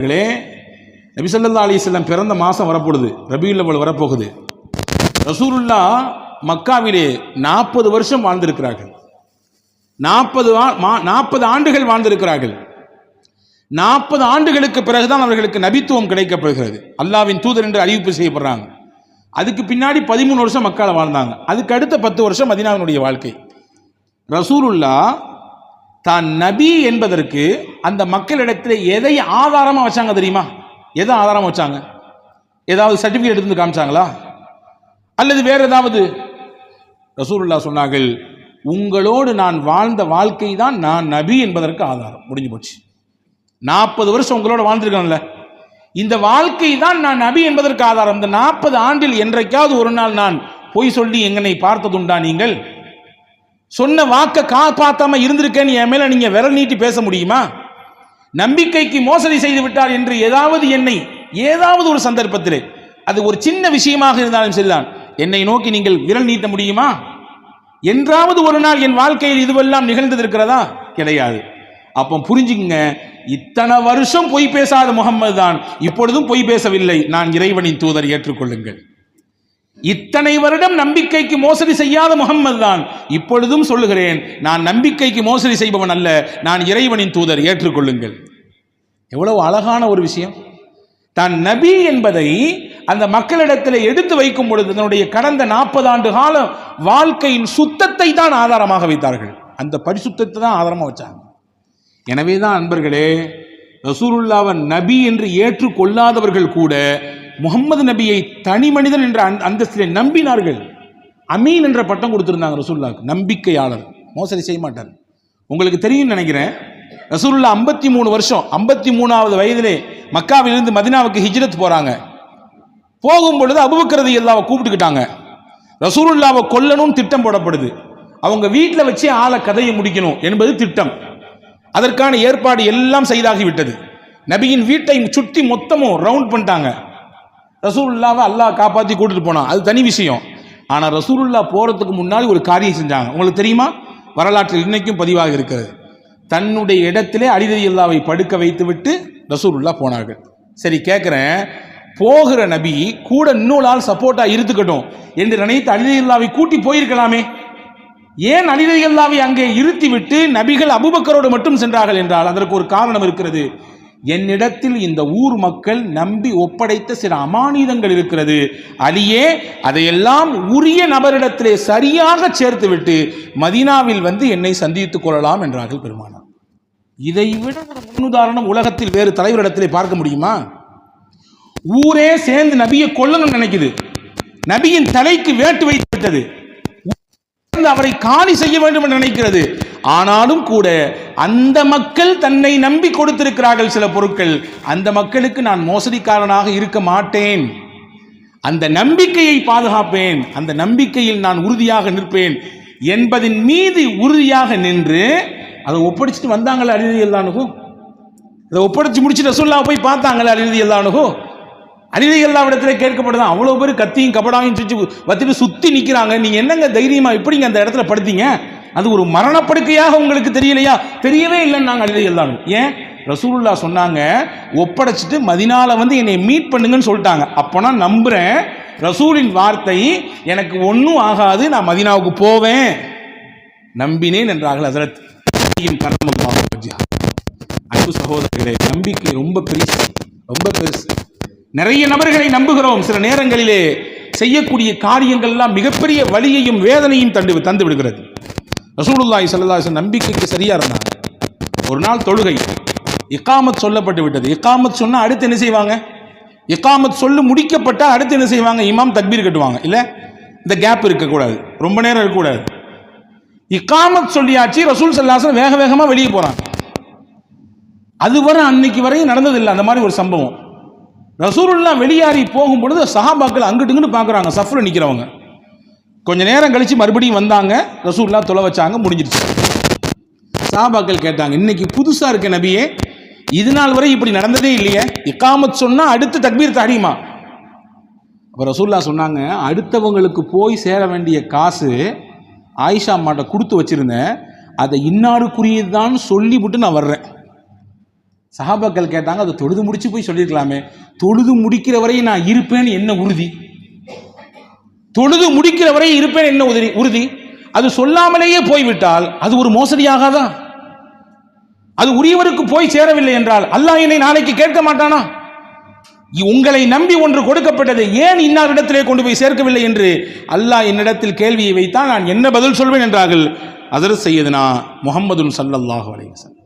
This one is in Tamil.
அவர்களே நபிசல்லா அலிஸ்லாம் பிறந்த மாதம் வரப்போகுது. ரபியுல்லவல் வரப்போகுது. ரசூலுல்லா மக்காவிலே நாற்பது வருஷம் வாழ்ந்திருக்கிறார்கள். நாற்பது நாற்பது ஆண்டுகள் வாழ்ந்திருக்கிறார்கள். நாற்பது ஆண்டுகளுக்கு பிறகுதான் அவர்களுக்கு நபித்துவம் கிடைக்கப்படுகிறது. அல்லாவின் தூதர் என்று அறிவிப்பு செய்யப்படுறாங்க. அதுக்கு பின்னாடி பதிமூணு வருஷம் மக்களை வாழ்ந்தாங்க. அதுக்கு அடுத்த பத்து வருஷம் மதினாவினுடைய வாழ்க்கை. ரசூலுல்லா தான் நபி என்பதற்கு அந்த மக்களிடத்தில் எதை ஆதாரமாக வச்சாங்க தெரியுமா? எதை ஆதாரமாக வச்சாங்க? ஏதாவது சர்டிஃபிகேட் எடுத்து வந்து காமிச்சாங்களா? அல்லது வேற ஏதாவது? ரசூல்லா சொன்னார்கள் உங்களோடு நான் வாழ்ந்த வாழ்க்கை தான் நான் நபி என்பதற்கு ஆதாரம். முடிஞ்சு போச்சு. நாற்பது வருஷம் உங்களோட வாழ்ந்திருக்கேன்ல இந்த வாழ்க்கை தான் நான் நபி என்பதற்கு ஆதாரம். இந்த நாற்பது ஆண்டில் என்றைக்காவது ஒரு நாள் நான் பொய் சொல்லி எங்கனை பார்த்ததுண்டா நீங்கள்? சொன்ன வாக்க காப்பாற்றாம இருந்திருக்கேன்னு என் மேல நீங்க விரல் நீட்டி பேச முடியுமா? நம்பிக்கைக்கு மோசடி செய்து விட்டார் என்று ஏதாவது என்னை ஏதாவது ஒரு சந்தர்ப்பத்திலே அது ஒரு சின்ன விஷயமாக இருந்தாலும் சரிதான். என்னை நோக்கி நீங்கள் விரல் நீட்ட முடியுமா? என்றாவது ஒரு நாள் என் வாழ்க்கையில் இதுவெல்லாம் நிகழ்ந்திருக்கிறதா? கிடையாது. அப்போ புரிஞ்சுக்குங்க இத்தனை வருஷம் பொய் பேசாத முகம்மது தான் இப்பொழுதும் பொய் பேசவில்லை. நான் இறைவனின் தூதர் ஏற்றுக்கொள்ளுங்கள். இத்தனை வருடம் நம்பிக்கைக்கு மோசடி செய்யாத முகம்மது தான் இப்பொழுதும் சொல்லுகிறேன் நான் நம்பிக்கைக்கு மோசடி செய்பவன் அல்ல நான் இறைவனின் தூதர் ஏற்றுக்கொள்ளுங்கள். எவ்வளவு அழகான ஒரு விஷயம். தான் நபி என்பதை அந்த மக்களிடத்தில் எடுத்து வைக்கும் பொழுது தன்னுடைய கடந்த நாற்பது ஆண்டு கால வாழ்க்கையின் சுத்தத்தை தான் ஆதாரமாக வைத்தார்கள். அந்த பரிசுத்தத்தை தான் ஆதாரமாக வச்சாங்க. எனவே தான் அன்பர்களே ரசூலுல்லாவன் நபி என்று ஏற்றுக்கொள்ளாதவர்கள் கூட முகமது நபியை தனி மனிதன் என்ற அந் அந்தஸ்திலே நம்பினார்கள். அமீன் என்ற பட்டம் கொடுத்திருந்தாங்க ரசூல்லாவுக்கு நம்பிக்கையாளர். மோசடி செய்ய மாட்டார். உங்களுக்கு தெரியும் நினைக்கிறேன். ரசூல்லா ஐம்பத்தி மூணு வருஷம் ஐம்பத்தி மூணாவது வயதிலே மக்காவிலிருந்து மதினாவுக்கு ஹிஜ்ரத் போறாங்க. போகும் பொழுது அபுபக்கரது எல்லாவை கூப்பிட்டுக்கிட்டாங்க. ரசூலுல்லாவை கொல்லணும்னு திட்டம் போடப்படுது. அவங்க வீட்டில் வச்சு ஆளை கதையை முடிக்கணும் என்பது திட்டம். அதற்கான ஏற்பாடு எல்லாம் செய்தாகி விட்டது நபியின் வீட்டை சுற்றி மொத்தமும் ரவுண்ட் பண்ணிட்டாங்க. ரசூலுல்லாவை அல்லாஹ் காப்பாற்றி கூட்டிட்டு போனான். அது தனி விஷயம். ஆனால் ரசூலுல்லா போகிறதுக்கு முன்னாடி ஒரு காரியம் செஞ்சாங்க. உங்களுக்கு தெரியுமா? வரலாற்றில் இன்னைக்கும் பதிவாக இருக்கிறது. தன்னுடைய இடத்திலே அலிரதி அல்லாவை படுக்க வைத்து விட்டு ரசூலுல்லா போனார்கள். சரி கேட்குறேன் போகிற நபி கூட இன்னொரு சப்போர்ட்டாக இருந்துக்கட்டும் என்று நினைத்து அலிரதி கூட்டி போயிருக்கலாமே? ஏன் அலிரதி அங்கே இருத்திவிட்டு நபிகள் அபுபக்கரோடு மட்டும் சென்றார்கள் என்றால் அதற்கு ஒரு காரணம் இருக்கிறது. என்னிடத்தில் இந்த ஊர் மக்கள் நம்பி ஒப்படைத்த சில அமானிதங்கள் இருக்கிறது. அலியே அதையெல்லாம் உரிய நபரிடத்திலே சரியாக சேர்த்துவிட்டு மதீனாவில் வந்து என்னை சந்தித்துக் கொள்ளலாம் என்றார்கள் பெருமானார். இதை விட ஒரு முன்னுதாரணம் உலகத்தில் வேறு தலைவரிடத்திலே பார்க்க முடியுமா? ஊரே சேர்ந்து நபியை கொல்லணும்னு நினைக்குது. நபியின் தலைக்கு வேட்டு வைத்து விட்டது. அவரை காலி செய்ய வேண்டும் என்று நினைக்கிறது. ஆனாலும் கூட அந்த மக்கள் தன்னை நம்பி கொடுத்திருக்கிறார்கள் சில பொருட்கள். அந்த மக்களுக்கு நான் மோசடிக்காரனாக இருக்க மாட்டேன். அந்த நம்பிக்கையை பாதுகாப்பேன். அந்த நம்பிக்கையில் நான் உறுதியாக நிற்பேன். என்பதின் மீது உறுதியாக நின்று அதை ஒப்படைச்சிட்டு வந்தாங்களே அழுதி எல்லானுக்கும் அதை ஒப்படைச்சு முடிச்சுட்டு ரசூல்லா போய் பார்த்தாங்களே அழுதி எல்லானுக்கும் அனிதை இடத்துல கேட்கப்படுதான். அவ்வளோ பேர் கத்தியும் கபடாயும் சுற்றி வச்சுட்டு சுற்றி நிற்கிறாங்க நீங்கள் என்னங்க தைரியமாக எப்படிங்க அந்த இடத்துல படுத்தீங்க? அது ஒரு மரணப்படுக்கையாக உங்களுக்கு தெரியலையா? தெரியவே இல்லைன்னு நாங்கள் அனிதை எல்லாரும். ஏன்? ரசூலுல்லா சொன்னாங்க ஒப்படைச்சிட்டு மதினால வந்து என்னை மீட் பண்ணுங்கன்னு சொல்லிட்டாங்க. அப்போ நான் நம்புகிறேன் ரசூலின் வார்த்தை எனக்கு ஒன்றும் ஆகாது நான் மதினாவுக்கு போவேன். நம்பினேன் என்றார்கள் ஹசரத் அன்பு சகோதரர்களே நம்பிக்கை ரொம்ப பெருசு ரொம்ப பெருசு. நிறைய நபர்களை நம்புகிறோம். சில நேரங்களிலே செய்யக்கூடிய காரியங்கள்லாம் மிகப்பெரிய வலியையும் வேதனையும் தண்டு தந்து விடுகிறது. ரசூலுல்லாய் ஸல்லல்லாஹு நம்பிக்கைக்கு சரியா இருந்தாங்க. ஒரு நாள் தொழுகை. இக்காமத் சொல்லப்பட்டு விட்டது. இக்காமத் சொன்னால் அடுத்து என்ன செய்வாங்க? இக்காமத் சொல்லு முடிக்கப்பட்டால் அடுத்து என்ன செய்வாங்க? இமாம் தக்பீர் கட்டுவாங்க. இல்லை இந்த கேப் இருக்கக்கூடாது. ரொம்ப நேரம் இருக்கக்கூடாது. இக்காமத் சொல்லியாச்சு ரசூல் சல்லாசன் வேக வேகமாக வெளியே போகிறாங்க அதுவரை அன்னைக்கு வரையும் நடந்ததில்லை. அந்த மாதிரி ஒரு சம்பவம். ரசூலுல்லா வெளியாறி போகும் பொழுது சஹாபாக்கள் அங்கிட்டு இங்கிட்டு பார்க்குறாங்க சஃப்ரில் நிற்கிறவங்க கொஞ்ச நேரம் கழிச்சு மறுபடியும் வந்தாங்க. ரசூல்லா தொலை வச்சாங்க முடிஞ்சிருச்சு. சாபாக்கள் கேட்டாங்க இன்னைக்கு புதுசா இருக்க நபியே இது நாள் வரை இப்படி நடந்ததே இல்லையே. இக்காமத் சொன்னா அடுத்து தக்பீர் தாடியுமா அப்போ ரசூல்லா சொன்னாங்க அடுத்தவங்களுக்கு போய் சேர வேண்டிய காசு ஆயிஷா அம்மாட்ட கொடுத்து வச்சிருந்தேன். அதை இன்னாருக்குரியதுதான் சொல்லிவிட்டு நான் வர்றேன். சஹாபாக்கள் கேட்டாங்க அதை தொழுது முடிச்சு போய் சொல்லியிருக்கலாமே தொழுது முடிக்கிற வரையும் நான் இருப்பேன்னு என்ன உறுதி? தொழுது முடிக்கிற வரை இருப்பேன் என்ன உதவி? உறுதி. அது சொல்லாமலேயே போய்விட்டால் அது ஒரு மோசடியாகாதா? அது உரியவருக்கு போய் சேரவில்லை என்றால் அல்லாஹ் என்னை நாளைக்கு கேட்க மாட்டானா? உங்களை நம்பி ஒன்று கொடுக்கப்பட்டது ஏன் இன்னாரிடத்திலே கொண்டு போய் சேர்க்கவில்லை என்று அல்லாஹ் என்னிடத்தில் கேள்வியை வைத்தால் நான் என்ன பதில் சொல்வேன் என்றார்கள்? அதர் செய்யதுனா முகம்மதுன் சல்லல்லாஹு அலைவசன்